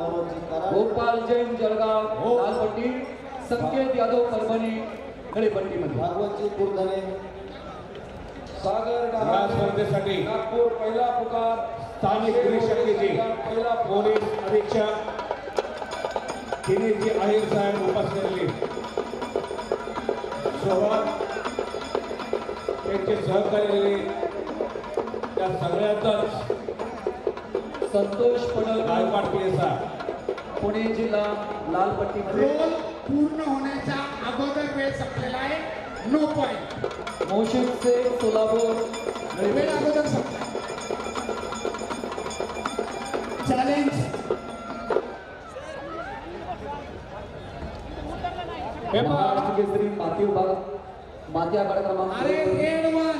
गोपाल जैन जळगाव. लालपट्टी संकेत यादव परभणी नळीपट्टीमध्ये भागवतजी कुरधने सागर स्पर्धेसाठी नागपूर पहिला पुकार. स्थानिक पोलीस शाखेचे पहिला पोलीस अधीक्षक दिनेशजी आहेर साहेब उपस्थित झालेले सोबत त्यांचे सहकारी झालेले त्या सगळ्यातच संतोष पडळ गायकवाड पुणे जिल्हा लालपट्टीमध्ये रोल पूर्ण होण्याच्या अगोदर वेळ संपलेला आहे. No point Moshid Shaikh Solapur. वेळ. अगोदर संपला. चॅलेंज महाराष्ट्र केसरी माती विभाग माती आखाडा क्रमांक अरे रेड वन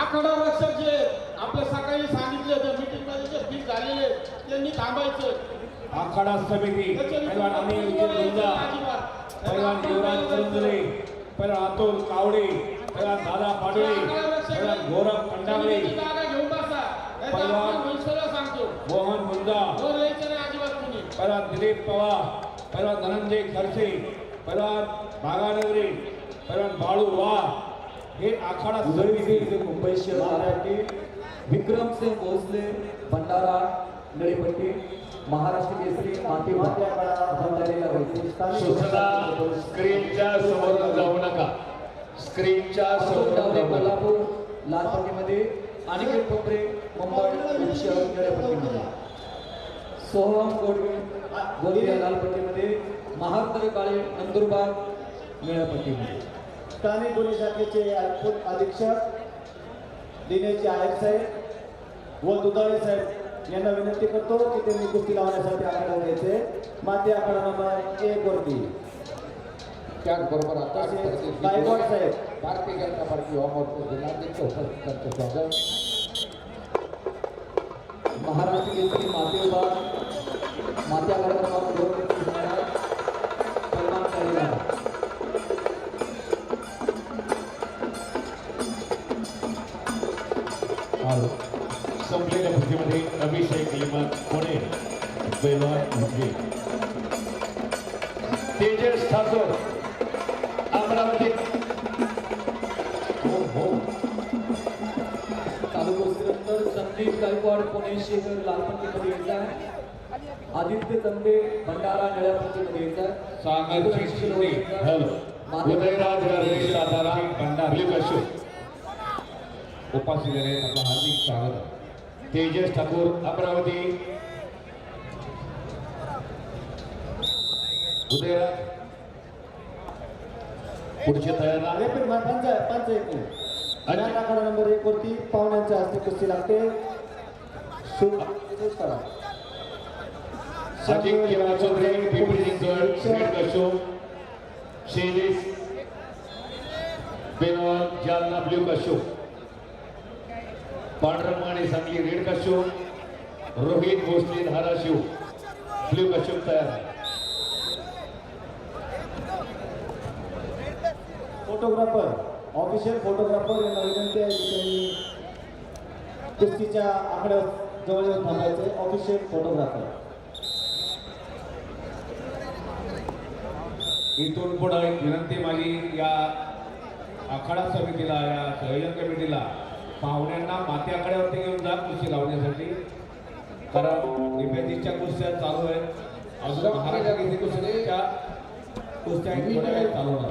आखाडा रक्षक जे आपल्या सकाळी सांगितले होते मीटिंगमध्ये जे फिट झालेले त्यांनी थांबायचं. आखाडा समिती अनिल युवराज करंजले पैलवान अतुल कावडे दादा पाडळे पैलवान गौरव सांगतो. मोहन कुणी. पैलवान दिलीप पवार पैलवान धनंजय खडसे पैलवान भागानगरी पैलवान बाळू वा हे आखाडा समिती मुंबई शहर लालपट्टी विक्रमसिंह भोसले भंडारा नळीपट्टी महाराष्ट्र केसरी स्क्रीनच्या समोर जाऊ नका. स्क्रीनच्या समोर कोल्हापूर लालपट्टीमध्ये अनिकेत ठोंबरे मुंबई उपशहर नळीपट्टीमध्ये. सोहम गोडवे गोंदिया लालपट्टीमध्ये महात्तर काळे नंदुरबार निळ्यापट्टीमध्ये स्थानिक पोलीस शाखेचे अधीक्षक दिनेशजी आहेर साहेब व दुधाळे साहेब यांना विनंती करतो की त्यांनी कुस्ती लावण्यासाठी आखाडा द्यायचे माती आखाडा नंबर एक वरती. त्याचबरोबर आता तसेच गायकवाड साहेब. भारतीय जनता पार्टी युवा जिल्हाध्यक्ष उपस्थितांचं स्वागत. महाराष्ट्र केसरी माती विभाग माती संपलेल्या कुस्तीमध्ये अभिषेक लिमत पुणे म्हणजे तेजस ठाकूर अमरावती. हो हो. संदीप गायकवाड पुणे शहर लालपट्टीमध्ये येत आहे. आदित्य तंबे भंडारा नळ्यापट्टीमध्ये येत आहे. सागरची शिंदे हॅलो. उदयराज भंडारी. उपस्थित झालेले आपलं हार्दिक स्वागत. तेजस ठाकूर अमरावती. उदयराज पुढचे तयार रेफरी मा- पंच पंच एक आखाडा नंबर एक वरती पाहुण्यांच्या हस्ते कुस्ती लागते. करा. Pimpri Chinchwad Benwal Jalna blue Ashok Pandharmane Sangli red Ashok Rohit Bhosale Dharashiv blue Ashok तयार आहे. फोटोग्राफर ऑफिशियल फोटोग्राफर यांना विनंती आहे की त्यांनी कुस्तीच्या आकड्या जवळजवळ थांबायचे ऑफिशियल फोटोग्राफर इथून पुढे एक विनंती माझी या आखाडा समितीला या संयोजन कमिटीला पाहुण्यांना माती घेऊन जा कुस्ती लावण्यासाठी. कारण इमेजीच्या कुस्त्या चालू आहेत. अजून महाराष्ट्र किती कुस्त्या कुस्त्या चालू होणार